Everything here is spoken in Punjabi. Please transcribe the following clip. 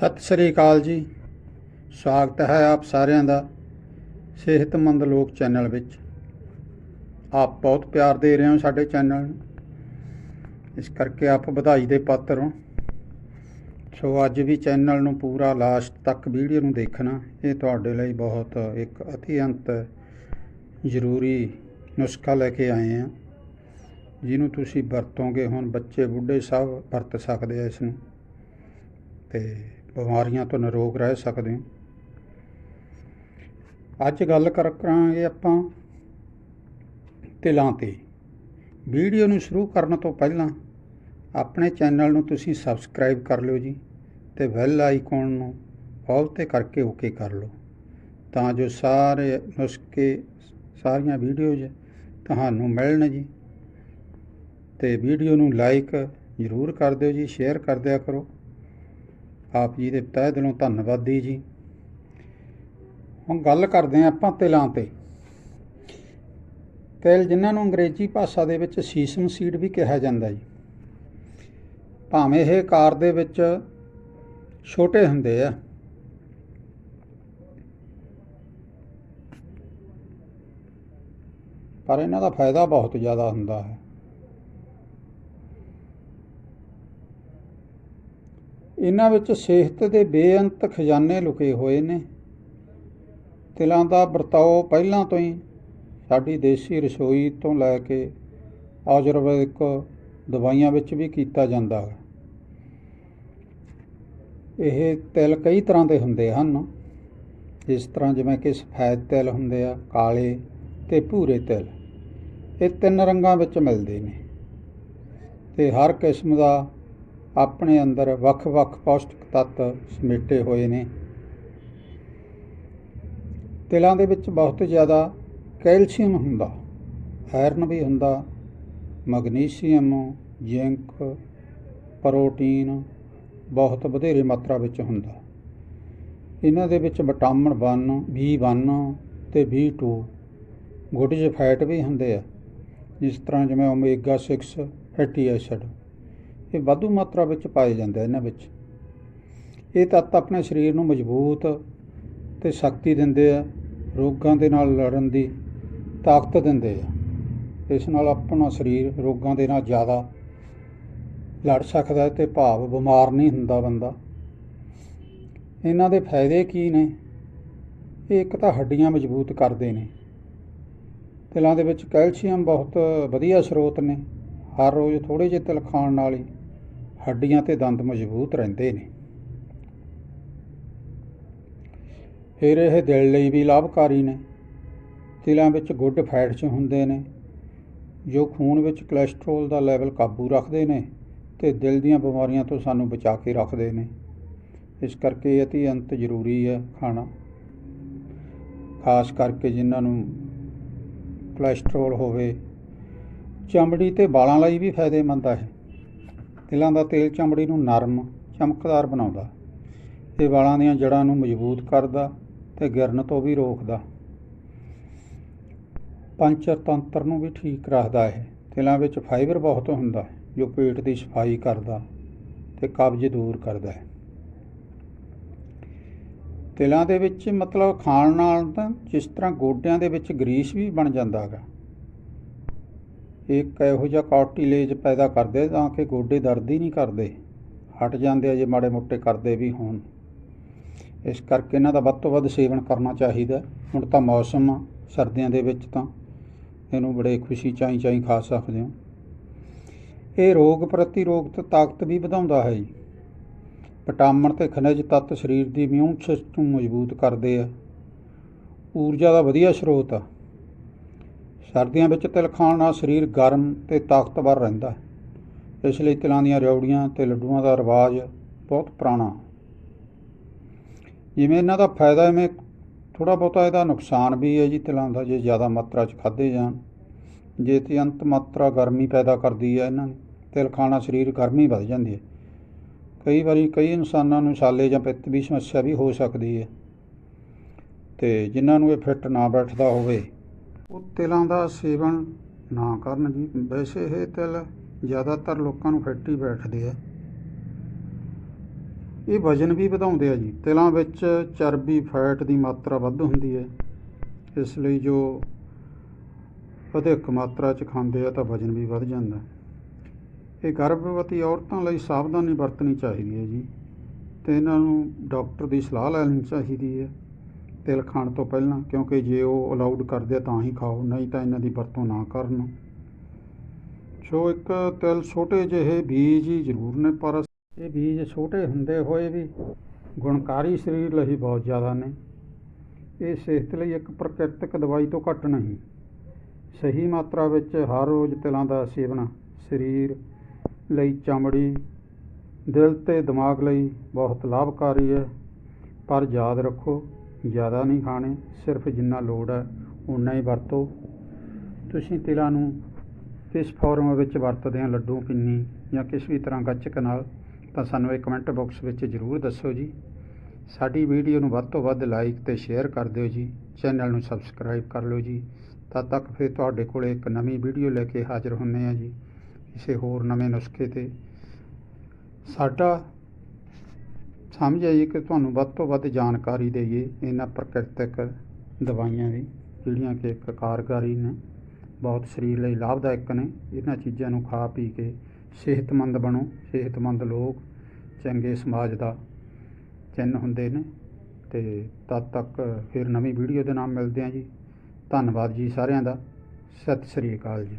ਸਤਿ ਸ੍ਰੀ ਅਕਾਲ ਜੀ। ਸਵਾਗਤ ਹੈ ਆਪ ਸਾਰਿਆਂ ਦਾ ਸਿਹਤਮੰਦ ਲੋਕ ਚੈਨਲ ਵਿੱਚ। ਆਪ ਬਹੁਤ ਪਿਆਰ ਦੇ ਰਹੇ ਹੋ ਸਾਡੇ ਚੈਨਲ ਨੂੰ। ਇਸ ਕਰਕੇ ਆਪ ਵਧਾਈ ਦੇ ਪਾਤਰ ਹੋ। ਸੋ ਅੱਜ ਵੀ ਚੈਨਲ ਨੂੰ ਪੂਰਾ ਲਾਸਟ ਤੱਕ ਵੀਡੀਓ ਨੂੰ ਦੇਖਣਾ, ਇਹ ਤੁਹਾਡੇ ਲਈ ਬਹੁਤ ਇੱਕ ਅਤਿਅੰਤ ਜ਼ਰੂਰੀ ਨੁਸਖਾ ਲੈ ਕੇ ਆਏ ਹਾਂ। ਜਿਹਨੂੰ ਤੁਸੀਂ ਵਰਤੋਗੇ, ਹੁਣ ਬੱਚੇ, ਬੁੱਢੇ ਸਭ ਵਰਤ ਸਕਦੇ ਆ ਇਸ ਨੂੰ। ਤੇ ਬਿਮਾਰੀਆਂ ਤੋਂ ਨਿਰੋਗ ਰਹਿ ਸਕਦੇ ਹੋ। ਅੱਜ ਗੱਲ ਕਰ ਕਰਾਂਗੇ ਆਪਾਂ ਤਿਲਾਂ ਤੇ। ਵੀਡੀਓ ਨੂੰ ਸ਼ੁਰੂ ਕਰਨ ਤੋਂ ਪਹਿਲਾਂ ਆਪਣੇ ਚੈਨਲ ਨੂੰ ਤੁਸੀਂ ਸਬਸਕ੍ਰਾਈਬ ਕਰ ਲਿਓ ਜੀ ਤੇ ਬੈਲ ਆਈਕਨ ਨੂੰ ਆਲ ਤੇ ਕਰਕੇ ਓਕੇ ਕਰ ਲਓ ਤਾਂ ਜੋ ਸਾਰੇ ਨੁਸਖੇ, ਸਾਰੀਆਂ ਵੀਡੀਓਜ਼ ਤੁਹਾਨੂੰ ਮਿਲਣ ਜੀ। ਤੇ ਵੀਡੀਓ ਨੂੰ ਲਾਈਕ ਜ਼ਰੂਰ ਕਰ ਦਿਓ ਜੀ, ਸ਼ੇਅਰ ਕਰ ਦਿਆ ਕਰੋ। ਆਪ ਜੀ ਦੇ ਤਹਿ ਦਿਲੋਂ ਧੰਨਵਾਦੀ ਜੀ। ਹੁਣ ਗੱਲ ਕਰਦੇ ਹਾਂ ਆਪਾਂ ਤਿਲਾਂ ਤੇ। ਤਿਲ ਜਿਨ੍ਹਾਂ ਨੂੰ ਅੰਗਰੇਜ਼ੀ ਭਾਸ਼ਾ ਦੇ ਵਿੱਚ ਸੀਸਮ ਸੀਡ ਵੀ ਕਿਹਾ ਜਾਂਦਾ ਜੀ। ਭਾਵੇਂ ਇਹ ਕਾਰ ਦੇ ਵਿੱਚ ਛੋਟੇ ਹੁੰਦੇ ਆ। ਪਰ ਇਹਨਾਂ ਦਾ ਫਾਇਦਾ ਬਹੁਤ ਜ਼ਿਆਦਾ ਹੁੰਦਾ ਹੈ। ਇਹਨਾਂ ਵਿੱਚ ਸਿਹਤ ਦੇ ਬੇਅੰਤ ਖਜ਼ਾਨੇ ਲੁਕੇ ਹੋਏ ਨੇ। ਤਿਲਾਂ ਦਾ ਵਰਤਾਓ ਪਹਿਲਾਂ ਤੋਂ ਹੀ ਸਾਡੀ ਦੇਸੀ ਰਸੋਈ ਤੋਂ ਲੈ ਕੇ ਆਯੁਰਵੈਦਿਕ ਦਵਾਈਆਂ ਵਿੱਚ ਵੀ ਕੀਤਾ ਜਾਂਦਾ ਹੈ। ਇਹ ਤਿਲ ਕਈ ਤਰ੍ਹਾਂ ਦੇ ਹੁੰਦੇ ਹਨ। ਇਸ ਤਰ੍ਹਾਂ ਜਿਵੇਂ ਕਿ ਸਫੈਦ ਤਿਲ ਹੁੰਦੇ ਆ, ਕਾਲੇ ਤੇ ਭੂਰੇ ਤਿਲ। ਇਹ ਤਿੰਨ ਰੰਗਾਂ ਵਿੱਚ ਮਿਲਦੇ ਨੇ ਤੇ ਹਰ ਕਿਸਮ ਦਾ ਆਪਣੇ ਅੰਦਰ ਵੱਖ-ਵੱਖ ਪੌਸ਼ਟਿਕ ਤੱਤ ਸਮੇਟੇ ਹੋਏ ਨੇ। ਤਿਲਾਂ ਦੇ ਵਿੱਚ ਬਹੁਤ ਜ਼ਿਆਦਾ ਕੈਲਸ਼ੀਅਮ ਹੁੰਦਾ, ਆਇਰਨ ਵੀ ਹੁੰਦਾ, ਮੈਗਨੀਸ਼ੀਅਮ, ਜ਼ਿੰਕ, ਪ੍ਰੋਟੀਨ ਬਹੁਤ ਵਧੇਰੇ ਮਾਤਰਾ ਵਿੱਚ ਹੁੰਦਾ। ਇਹਨਾਂ ਦੇ ਵਿੱਚ ਵਿਟਾਮਿਨ 1 B1 ਤੇ B2 ਗੁੱਡ ਜਿਹੇ ਫੈਟ ਵੀ ਹੁੰਦੇ ਆ, ਜਿਸ ਤਰ੍ਹਾਂ ਜਿਵੇਂ ਓਮੇਗਾ 6 ਫੈਟੀ ਐਸਿਡ। ਇਹ ਵਾਧੂ ਮਾਤਰਾ ਵਿੱਚ ਪਾਏ ਜਾਂਦੇ ਆ ਇਹਨਾਂ ਵਿੱਚ। ਇਹ ਤੱਤ ਆਪਣੇ ਸਰੀਰ ਨੂੰ ਮਜ਼ਬੂਤ ਤੇ ਸ਼ਕਤੀ ਦਿੰਦੇ ਆ, ਰੋਗਾਂ ਦੇ ਨਾਲ ਲੜਨ ਦੀ ਤਾਕਤ ਦਿੰਦੇ ਆ। ਇਸ ਨਾਲ ਆਪਣਾ ਸਰੀਰ ਰੋਗਾਂ ਦੇ ਨਾਲ ਜ਼ਿਆਦਾ ਲੜ ਸਕਦਾ ਹੈ ਤੇ ਭਾਵ ਬਿਮਾਰ ਨਹੀਂ ਹੁੰਦਾ ਬੰਦਾ। ਇਹਨਾਂ ਦੇ ਫਾਇਦੇ ਕੀ ਨੇ? ਇਹ ਇੱਕ ਤਾਂ ਹੱਡੀਆਂ ਮਜ਼ਬੂਤ ਕਰਦੇ ਨੇ। ਤਿਲਾਂ ਦੇ ਵਿੱਚ ਕੈਲਸ਼ੀਅਮ ਬਹੁਤ ਵਧੀਆ ਸਰੋਤ ਨੇ। ਹਰ ਰੋਜ਼ ਥੋੜੇ ਜਿਹੇ ਤਿਲ ਖਾਣ ਨਾਲ ਹੀ ਹੱਡੀਆਂ ਤੇ ਦੰਦ ਮਜ਼ਬੂਤ ਰਹਿੰਦੇ ਨੇ। ਫਿਰ ਇਹ ਦਿਲ ਲਈ ਵੀ ਲਾਭਕਾਰੀ ਨੇ। ਤਿਲਾਂ ਵਿੱਚ ਗੁੱਡ ਫੈਟਸ ਹੁੰਦੇ ਨੇ, ਜੋ ਖੂਨ ਵਿੱਚ ਕੋਲੇਸਟ੍ਰੋਲ ਦਾ ਲੈਵਲ ਕਾਬੂ ਰੱਖਦੇ ਨੇ ਤੇ ਦਿਲ ਦੀਆਂ ਬਿਮਾਰੀਆਂ ਤੋਂ ਸਾਨੂੰ ਬਚਾ ਕੇ ਰੱਖਦੇ ਨੇ। ਇਸ ਕਰਕੇ ਇਹ ਅਤੀ ਅੰਤ ਜ਼ਰੂਰੀ ਹੈ ਖਾਣਾ। ਖਾਸ ਕਰਕੇ ਜਿਨ੍ਹਾਂ ਨੂੰ ਕੋਲੇਸਟ੍ਰੋਲ ਹੋਵੇ। ਚਮੜੀ ਤੇ ਵਾਲਾਂ ਲਈ ਵੀ ਫਾਇਦੇਮੰਦ ਹੈ ਤਿਲਾਂ ਦਾ ਤੇਲ ਚਮੜੀ ਨੂੰ ਨਰਮ, ਚਮਕਦਾਰ ਬਣਾਉਂਦਾ। ਇਹ ਵਾਲਾਂ ਦੀਆਂ ਜੜ੍ਹਾਂ ਨੂੰ ਮਜ਼ਬੂਤ ਕਰਦਾ ਤੇ ਗਿਰਨ ਤੋਂ ਵੀ ਰੋਕਦਾ। ਪੰਚਰ ਤੰਤਰ ਨੂੰ ਵੀ ਠੀਕ ਰੱਖਦਾ ਹੈ ਤਿਲਾਂ ਵਿੱਚ ਫਾਈਬਰ ਬਹੁਤ ਹੁੰਦਾ, ਜੋ ਪੇਟ ਦੀ ਸਫ਼ਾਈ ਕਰਦਾ ਤੇ ਕਬਜ਼ ਦੂਰ ਕਰਦਾ ਹੈ। ਤਿਲਾਂ ਦੇ ਵਿੱਚ ਮਤਲਬ ਖਾਣ ਨਾਲ ਤਾਂ ਜਿਸ ਤਰ੍ਹਾਂ ਗੋਡਿਆਂ ਦੇ ਵਿੱਚ ਗਰੀਸ ਵੀ ਬਣ ਜਾਂਦਾ ਹੈਗਾ। ਇੱਕ ਇਹੋ ਜਿਹਾ ਕਾਰਟਿਲੇਜ ਪੈਦਾ ਕਰਦੇ ਤਾਂ ਕਿ ਗੋਡੇ ਦਰਦ ਹੀ ਨਹੀਂ ਕਰਦੇ। ਹਟ ਜਾਂਦੇ ਆ ਜੇ ਮਾੜੇ ਮੋਟੇ ਕਰਦੇ ਵੀ ਹੋਣ। ਇਸ ਕਰਕੇ ਇਹਨਾਂ ਦਾ ਵੱਧ ਤੋਂ ਵੱਧ ਸੇਵਨ ਕਰਨਾ ਚਾਹੀਦਾ। ਹੁਣ ਤਾਂ ਮੌਸਮ ਆ, ਸਰਦੀਆਂ ਦੇ ਵਿੱਚ ਤਾਂ ਇਹਨੂੰ ਬੜੇ ਖੁਸ਼ੀ ਚਾਈ ਚਾਈ ਖਾ ਸਕਦੇ ਹੋ। ਇਹ ਰੋਗ ਪ੍ਰਤੀਰੋਧਕ ਤਾਕਤ ਵੀ ਵਧਾਉਂਦਾ ਹੈ ਜੀ। ਵਿਟਾਮਿਨ ਤੇ ਖਣਿਜ ਤੱਤ ਸਰੀਰ ਦੀ ਇਮਿਊਨ ਸਿਸਟਮ ਨੂੰ ਮਜ਼ਬੂਤ ਕਰਦੇ ਆ। ਊਰਜਾ ਦਾ ਵਧੀਆ ਸਰੋਤ ਆ। ਸਰਦੀਆਂ ਵਿੱਚ ਤਿਲ ਖਾਣ ਨਾਲ ਸਰੀਰ ਗਰਮ ਤੇ ਤਾਕਤਵਰ ਰਹਿੰਦਾ ਹੈ। ਇਸ ਲਈ ਤਿਲਾਂ ਦੀਆਂ ਰਿਉੜੀਆਂ ਤੇ ਲੱਡੂਆਂ ਦਾ ਰਿਵਾਜ ਬਹੁਤ ਪੁਰਾਣਾ। ਜਿਵੇਂ ਇਹਨਾਂ ਦਾ ਫਾਇਦਾ ਐਵੇਂ ਥੋੜਾ ਬਹੁਤਾ ਇਹਦਾ ਨੁਕਸਾਨ ਵੀ ਹੈ ਜੀ ਤਿਲਾਂ ਦਾ, ਜੇ ਜ਼ਿਆਦਾ ਮਾਤਰਾ 'ਚ ਖਾਦੇ ਜਾਣ। ਜੇ ਤੇ ਅੰਤ ਮਾਤਰਾ ਗਰਮੀ ਪੈਦਾ ਕਰਦੀ ਹੈ ਇਹਨਾਂ ਨੇ ਤਿਲ ਖਾਣਾ ਸਰੀਰ ਗਰਮੀ ਵੱਧ ਜਾਂਦੀ ਹੈ। ਕਈ ਵਾਰੀ ਕਈ ਇਨਸਾਨਾਂ ਨੂੰ ਛਾਲੇ ਜਾਂ ਪਿੱਤ ਦੀ ਸਮੱਸਿਆ ਵੀ ਹੋ ਸਕਦੀ ਹੈ। ਤੇ ਜਿਨ੍ਹਾਂ ਨੂੰ ਇਹ ਫਿੱਟ ਨਾ ਬੈਠਦਾ ਹੋਵੇ ਉਹ ਤਿਲਾਂ ਦਾ ਸੇਵਨ ਨਾ ਕਰਨ ਜੀ। ਵੈਸੇ ਇਹ ਤਿਲ ਜ਼ਿਆਦਾਤਰ ਲੋਕਾਂ ਨੂੰ ਫਿੱਟ ਹੀ ਬੈਠਦੇ ਆ। ਇਹ ਵਜਨ ਵੀ ਵਧਾਉਂਦੇ ਆ ਜੀ। ਤਿਲਾਂ ਵਿੱਚ ਚਰਬੀ, ਫੈਟ ਦੀ ਮਾਤਰਾ ਵੱਧ ਹੁੰਦੀ ਹੈ। ਇਸ ਲਈ ਜੋ ਅਧਿਕ ਮਾਤਰਾ ਚ ਖਾਂਦੇ ਆ ਤਾਂ ਵਜਨ ਵੀ ਵੱਧ ਜਾਂਦਾ। ਇਹ ਗਰਭਵਤੀ ਔਰਤਾਂ ਲਈ ਸਾਵਧਾਨੀ ਵਰਤਣੀ ਚਾਹੀਦੀ ਹੈ ਜੀ। ਤੇ ਇਹਨਾਂ ਨੂੰ ਡਾਕਟਰ ਦੀ ਸਲਾਹ ਲੈਣੀ ਚਾਹੀਦੀ ਹੈ। ਤਿਲ ਖਾਣ ਤੋਂ ਪਹਿਲਾਂ, ਕਿਉਂਕਿ ਜੇ ਉਹ ਅਲਾਉਡ ਕਰਦੇ ਆ ਤਾਂ ਹੀ ਖਾਓ, ਨਹੀਂ ਤਾਂ ਇਹਨਾਂ ਦੀ ਵਰਤੋਂ ਨਾ ਕਰਨ। ਸੋ ਇੱਕ ਤਿਲ ਛੋਟੇ ਜਿਹੇ ਬੀਜ ਹੀ ਜ਼ਰੂਰ ਨੇ, ਪਰ ਇਹ ਬੀਜ ਛੋਟੇ ਹੁੰਦੇ ਹੋਏ ਵੀ ਗੁਣਕਾਰੀ ਸਰੀਰ ਲਈ ਬਹੁਤ ਜ਼ਿਆਦਾ ਨੇ। ਇਹ ਸਿਹਤ ਲਈ ਇੱਕ ਪ੍ਰਕਿਰਤਿਕ ਦਵਾਈ ਤੋਂ ਘੱਟ ਨਹੀਂ। ਸਹੀ ਮਾਤਰਾ ਵਿੱਚ ਹਰ ਰੋਜ਼ ਤਿਲਾਂ ਦਾ ਸੇਵਨ ਸਰੀਰ ਲਈ ਚਮੜੀ, ਦਿਲ ਤੇ ਦਿਮਾਗ ਲਈ ਬਹੁਤ ਲਾਭਕਾਰੀ ਹੈ। ਪਰ ਯਾਦ ਰੱਖੋ ਜ਼ਿਆਦਾ ਨਹੀਂ ਖਾਣੇ, ਸਿਰਫ ਜਿੰਨਾ ਲੋੜ ਹੈ ਉਨਾ ਹੀ ਵਰਤੋ। ਤੁਸੀਂ ਤਿਲਾਂ ਨੂੰ ਕਿਸ ਫਾਰਮ ਵਿੱਚ ਵਰਤਦੇ ਆ ਲੱਡੂ, ਪਿੰਨੀ ਜਾਂ ਕਿਸ ਵੀ ਤਰ੍ਹਾਂ ਗੱਚਕ ਨਾਲ, ਤਾਂ ਸਾਨੂੰ ਇਹ ਕਮੈਂਟ ਬਾਕਸ ਵਿੱਚ ਜ਼ਰੂਰ ਦੱਸੋ ਜੀ। ਸਾਡੀ ਵੀਡੀਓ ਨੂੰ ਵੱਧ ਤੋਂ ਵੱਧ ਲਾਈਕ ਤੇ ਸ਼ੇਅਰ ਕਰ ਦਿਓ ਜੀ। ਚੈਨਲ ਨੂੰ ਸਬਸਕ੍ਰਾਈਬ ਕਰ ਲਓ ਜੀ। ਤਦ ਤੱਕ ਫਿਰ ਤੁਹਾਡੇ ਕੋਲ ਇੱਕ ਨਵੀਂ ਵੀਡੀਓ ਲੈ ਕੇ ਹਾਜ਼ਰ ਹੁੰਨੇ ਆ ਜੀ, ਕਿਸੇ ਹੋਰ ਨਵੇਂ ਨੁਸਖੇ ਤੇ। ਸਾਡਾ ਸਮਝ ਆਈ ਕਿ ਤੁਹਾਨੂੰ ਵੱਧ ਤੋਂ ਵੱਧ ਜਾਣਕਾਰੀ ਦੇਈਏ ਇਹਨਾਂ ਪ੍ਰਕਿਰਤਿਕ ਦਵਾਈਆਂ ਦੀ, ਜਿਹੜੀਆਂ ਕਿ ਇੱਕ ਕਾਰਗਾਰੀ ਨੇ, ਬਹੁਤ ਸਰੀਰ ਲਈ ਲਾਭਦਾਇਕ ਨੇ। ਇਹਨਾਂ ਚੀਜ਼ਾਂ ਨੂੰ ਖਾ ਪੀ ਕੇ ਸਿਹਤਮੰਦ ਬਣੋ, ਸਿਹਤਮੰਦ ਲੋਕ ਚੰਗੇ ਸਮਾਜ ਦਾ ਚਿੰਨ੍ਹ ਹੁੰਦੇ ਨੇ। ਤੇ ਤਦ ਤੱਕ ਫਿਰ ਨਵੀਂ ਵੀਡੀਓ ਦੇ ਨਾਲ ਮਿਲਦੇ ਹਾਂ ਜੀ। ਧੰਨਵਾਦ ਜੀ ਸਾਰਿਆਂ ਦਾ। ਸਤਿ ਸ੍ਰੀ ਅਕਾਲ ਜੀ।